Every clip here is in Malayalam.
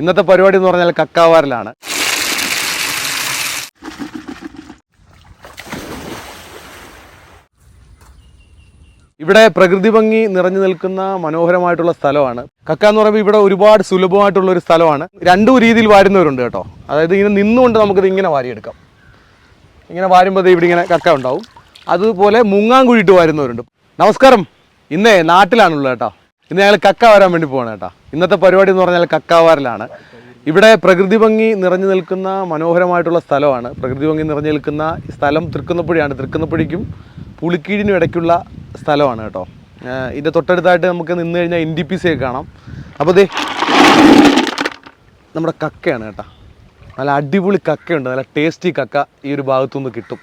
ഇന്നത്തെ പരിപാടി എന്ന് പറഞ്ഞാൽ കക്കാവാറിലാണ് ഇവിടെ പ്രകൃതി ഭംഗി നിറഞ്ഞു നിൽക്കുന്ന മനോഹരമായിട്ടുള്ള സ്ഥലമാണ്. കക്ക എന്ന് പറയുമ്പോൾ ഇവിടെ ഒരുപാട് സുലഭമായിട്ടുള്ള ഒരു സ്ഥലമാണ്. രണ്ടു രീതിയിൽ വാരുന്നവരുണ്ട് കേട്ടോ. അതായത് ഇങ്ങനെ നിന്നുകൊണ്ട് നമുക്കിത് ഇങ്ങനെ വാരിയെടുക്കാം. ഇങ്ങനെ വാരുമ്പോൾ ഇവിടെ ഇങ്ങനെ കക്ക ഉണ്ടാവും. അതുപോലെ മുങ്ങാൻ കുഴിയിട്ട് വാരുന്നവരുണ്ട്. നമസ്കാരം. ഇന്നേ നാട്ടിലാണുള്ളത് കേട്ടോ. ഇന്ന് ഞങ്ങൾ കക്ക വരാൻ വേണ്ടി പോകണം കേട്ടോ. ഇന്നത്തെ പരിപാടി എന്ന് പറഞ്ഞാൽ കക്കാവാറിലാണ് ഇവിടെ പ്രകൃതി ഭംഗി നിറഞ്ഞു നിൽക്കുന്ന മനോഹരമായിട്ടുള്ള സ്ഥലമാണ്. പ്രകൃതി ഭംഗി നിറഞ്ഞു നിൽക്കുന്ന സ്ഥലം തൃക്കുന്നപ്പുഴയാണ്. തൃക്കുന്നപ്പുഴയ്ക്കും പുളിക്കീഴിനും ഇടയ്ക്കുള്ള സ്ഥലമാണ് കേട്ടോ. ഇതിന്റെ തൊട്ടടുത്തായിട്ട് നമുക്ക് നിന്ന് കഴിഞ്ഞാൽ എൻ ഡി പി സി ഒക്കെ കാണാം. അപ്പോൾ ദേ നമ്മുടെ കക്കയാണ് കേട്ടോ. നല്ല അടിപൊളി കക്കയുണ്ട്. നല്ല ടേസ്റ്റി കക്ക ഈ ഒരു ഭാഗത്തു നിന്ന് കിട്ടും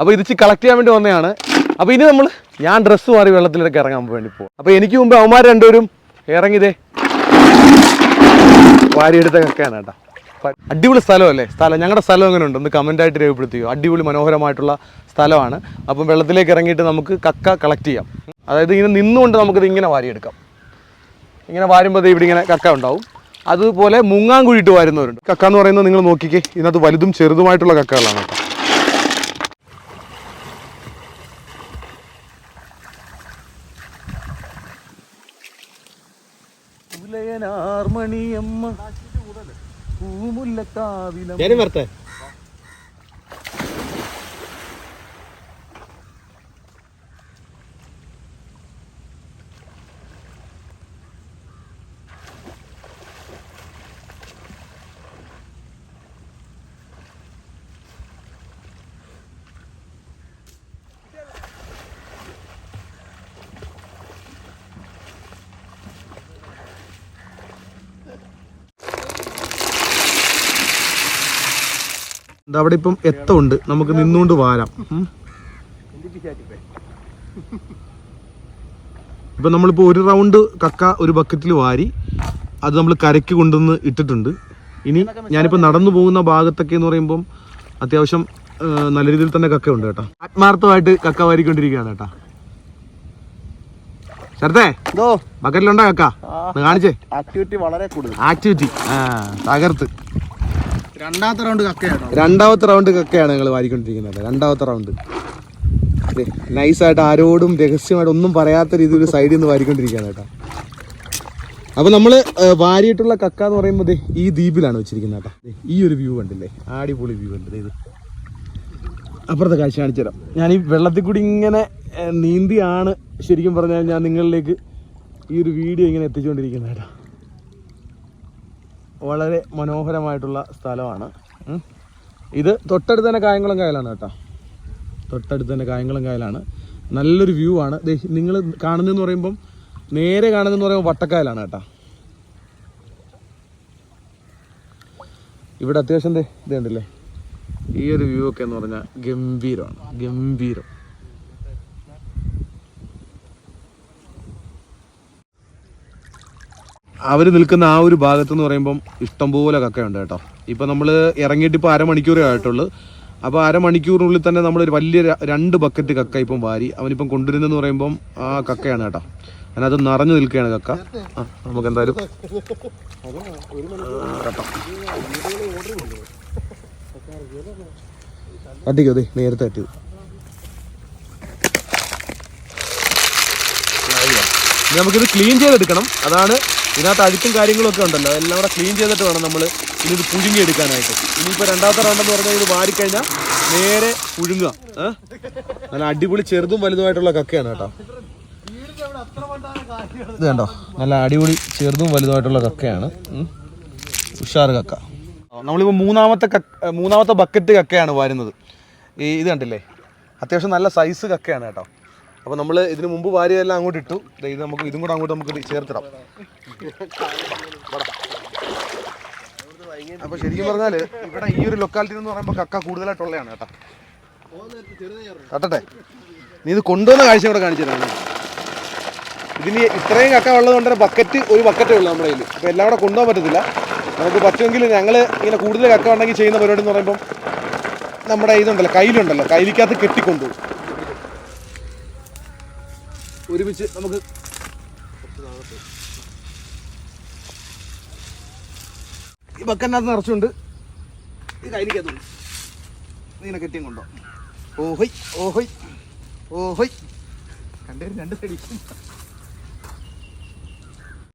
അപ്പോൾ ഇതിച്ച് കളക്ട് ചെയ്യാൻ വേണ്ടി വന്നതാണ്. അപ്പോൾ ഇനി നമ്മൾ ഞാൻ ഡ്രസ്സ് മാറി വെള്ളത്തിലേക്ക് ഇറങ്ങാൻ വേണ്ടി പോകും അപ്പോൾ എനിക്ക് മുമ്പ് അവന്മാർ രണ്ടുപേരും ഇറങ്ങിയതേ വാരിയെടുത്ത കക്കയാണ് കേട്ടോ. അടിപൊളി സ്ഥലമല്ലേ? സ്ഥലം ഞങ്ങളുടെ സ്ഥലം എങ്ങനെ ഉണ്ട് ഒന്ന് ആയിട്ട് രേഖപ്പെടുത്തിയോ അടിപൊളി മനോഹരമായിട്ടുള്ള സ്ഥലമാണ്. അപ്പം വെള്ളത്തിലേക്ക് ഇറങ്ങിയിട്ട് നമുക്ക് കക്ക കളക്ട് ചെയ്യാം. അതായത് ഇങ്ങനെ നിന്നുകൊണ്ട് നമുക്കിത് ഇങ്ങനെ വാരിയെടുക്കാം. ഇങ്ങനെ വാരുമ്പോൾ ഇവിടെ ഇങ്ങനെ കക്ക ഉണ്ടാവും. അതുപോലെ മുങ്ങാൻ കുഴിയിട്ട് വാരുന്നവരുണ്ട്. കക്ക എന്ന് പറയുന്നത് നിങ്ങൾ നോക്കിക്കേ. ഇതിനകത്ത് വലുതും ചെറുതുമായിട്ടുള്ള കക്കകളാണ് കേട്ടോ. ഉലയനാർമണിയമ്മ. പൂമുല്ലക്കാവിലം അവിടെ ഇപ്പം എത്തുണ്ട് നമുക്ക് നിന്നുകൊണ്ട് വാരാം. ഇപ്പം നമ്മളിപ്പോൾ ഒരു റൗണ്ട് കക്ക ഒരു ബക്കറ്റിൽ വാരി അത് നമ്മൾ കരയ്ക്ക് കൊണ്ടുവന്ന് ഇട്ടിട്ടുണ്ട്. ഇനി ഞാനിപ്പോൾ നടന്നു പോകുന്ന ഭാഗത്തൊക്കെ എന്ന് പറയുമ്പം അത്യാവശ്യം നല്ല രീതിയിൽ തന്നെ കക്ക ഉണ്ട് കേട്ടോ. ആത്മാർത്ഥമായിട്ട് കക്ക വാരിക്കൊണ്ടിരിക്കുകയാണ് കേട്ടോ. ശരത്തേ ബക്കറ്റിലുണ്ടോ കക്ക? കാണിച്ചേ. ആക്ടിവിറ്റി വളരെ കൂടുതൽ. ആക്ടിവിറ്റി ആ തകർത്ത്. രണ്ടാമത്തെ റൗണ്ട് കക്കയാണ് രണ്ടാമത്തെ റൗണ്ട് കക്കയാണ് ഞങ്ങൾ വാരിക്കൊണ്ടിരിക്കുന്നത്. രണ്ടാമത്തെ റൗണ്ട് നൈസായിട്ട് ആരോടും രഹസ്യമായിട്ട് ഒന്നും പറയാത്ത രീതിയിൽ സൈഡിൽ നിന്ന് വാരിക്കൊണ്ടിരിക്കുകയാണ് കേട്ടോ. അപ്പോൾ നമ്മൾ വാരിയിട്ടുള്ള കക്ക എന്ന് പറയുമ്പോൾ ഈ ദ്വീപിലാണ് വെച്ചിരിക്കുന്നത് കേട്ടോ. ഈ ഒരു വ്യൂ കണ്ടില്ലേ? അടിപൊളി വ്യൂ കണ്ടില്ലേ ഇത്? അപ്പുറത്തെ കാഴ്ച കാണിച്ചു തരാം. ഞാൻ ഈ വെള്ളത്തിൽ കൂടി ഇങ്ങനെ നീന്തിയാണ് ശരിക്കും പറഞ്ഞാൽ ഞാൻ നിങ്ങളിലേക്ക് ഈ ഒരു വീഡിയോ ഇങ്ങനെ എത്തിച്ചുകൊണ്ടിരിക്കുന്നത് കേട്ടോ. വളരെ മനോഹരമായിട്ടുള്ള സ്ഥലമാണ്. ഇത് തൊട്ടടുത്ത് തന്നെ കായംകുളം കായലാണ് കേട്ടോ. തൊട്ടടുത്ത് തന്നെ കായംകുളം കായലാണ്. നല്ലൊരു വ്യൂ ആണ്. നിങ്ങൾ കാണുന്നതെന്ന് പറയുമ്പം നേരെ കാണുന്നതെന്ന് പറയുമ്പോൾ വട്ടക്കായലാണ് കേട്ടോ. ഇവിടെ അത്യാവശ്യം ദേ ഇത് കണ്ടില്ലേ ഈ ഒരു വ്യൂ ഒക്കെ എന്ന് പറഞ്ഞാൽ ഗംഭീരമാണ്. ഗംഭീരം. അവർ നിൽക്കുന്ന ആ ഒരു ഭാഗത്ത് എന്ന് പറയുമ്പം ഇഷ്ടംപോലെ കക്കയുണ്ട് കേട്ടോ. ഇപ്പം നമ്മൾ ഇറങ്ങിയിട്ട് ഇപ്പോൾ അരമണിക്കൂറേ ആയിട്ടുള്ളൂ. അപ്പോൾ അരമണിക്കൂറിനുള്ളിൽ തന്നെ നമ്മൾ ഒരു വലിയ രണ്ട് ബക്കറ്റ് കക്ക ഇപ്പം വാരി അവനിപ്പം കൊണ്ടുവരുന്നതെന്ന് പറയുമ്പം ആ കക്കയാണ് കേട്ടോ. അതിനകത്ത് നിറഞ്ഞു നിൽക്കുകയാണ് കക്ക. ആ നമുക്ക് എന്തായാലും അടിക്കോ അതെ നേരത്തെ അറ്റു നമുക്കിത് ക്ലീൻ ചെയ്തെടുക്കണം. അതാണ് ഇതിനകത്ത് അഴുക്കും കാര്യങ്ങളൊക്കെ ഉണ്ടല്ലോ അതെല്ലാം കൂടെ ക്ലീൻ ചെയ്തിട്ട് വേണം നമ്മൾ ഇനി ഇത് പുഴുങ്ങി എടുക്കാനായിട്ട്. ഇനിയിപ്പോൾ രണ്ടാമത്തെ റൗണ്ടെന്ന് പറഞ്ഞാൽ ഇത് വാരിക്കഴിഞ്ഞാൽ നേരെ പുഴുങ്ങുക? നല്ല അടിപൊളി ചെറുതും വലുതുമായിട്ടുള്ള കക്കയാണ് കേട്ടോ. ഇത് കണ്ടോ? നല്ല അടിപൊളി ചെറുതും വലുതുമായിട്ടുള്ള കക്കയാണ്. ഉഷാർ കക്ക. നമ്മളിപ്പോൾ മൂന്നാമത്തെ കക്ക മൂന്നാമത്തെ ബക്കറ്റ് കക്കയാണ് വരുന്നത്. ഈ ഇത് കണ്ടില്ലേ? അത്യാവശ്യം നല്ല സൈസ് കക്കയാണ് കേട്ടോ. അപ്പോൾ നമ്മൾ ഇതിന് മുമ്പ് വാരിയെല്ലാം അങ്ങോട്ട് ഇട്ടു. ഇത് നമുക്ക് ഇതും കൂടെ അങ്ങോട്ട് നമുക്ക് ചേർത്തിടാം. അപ്പോൾ ശരിക്കും പറഞ്ഞാൽ ഇവിടെ ഈ ഒരു ലൊക്കാലിറ്റി എന്ന് പറയുമ്പോൾ കക്ക കൂടുതലായിട്ടുള്ളതാണ് കേട്ടോ. കട്ടട്ടെ നീ ഇത് കൊണ്ടുവന്ന കാഴ്ച ഇവിടെ കാണിച്ചു തരാണ് ഇതിന് ഇത്രയും കക്ക ഉള്ളത് കൊണ്ട് ബക്കറ്റ് ഒരു ബക്കറ്റേ ഉള്ളൂ നമ്മുടെ കയ്യിൽ അപ്പോൾ എല്ലാം കൂടെ കൊണ്ടുപോകാൻ പറ്റത്തില്ല. നമുക്ക് പറ്റുമെങ്കിൽ ഞങ്ങൾ ഇങ്ങനെ കൂടുതൽ കക്ക ഉണ്ടെങ്കിൽ ചെയ്യുന്ന പരിപാടി എന്ന് പറയുമ്പം നമ്മുടെ ഇതുണ്ടല്ലോ കയ്യിലുണ്ടല്ലോ. കയ്യിലേക്കകത്ത് കെട്ടിക്കൊണ്ടുപോകും ഒരുമിച്ച് നമുക്ക് ഈ ബക്കനകത്ത് നിറച്ചുണ്ട്. ഈ കയ്യിലേക്കത്തുള്ളൂ നീന കെട്ടിയും കൊണ്ടോ. ഓഹോയ് ഓഹോയ് ഓഹോയ് കണ്ടു രണ്ട് സൈഡിൽ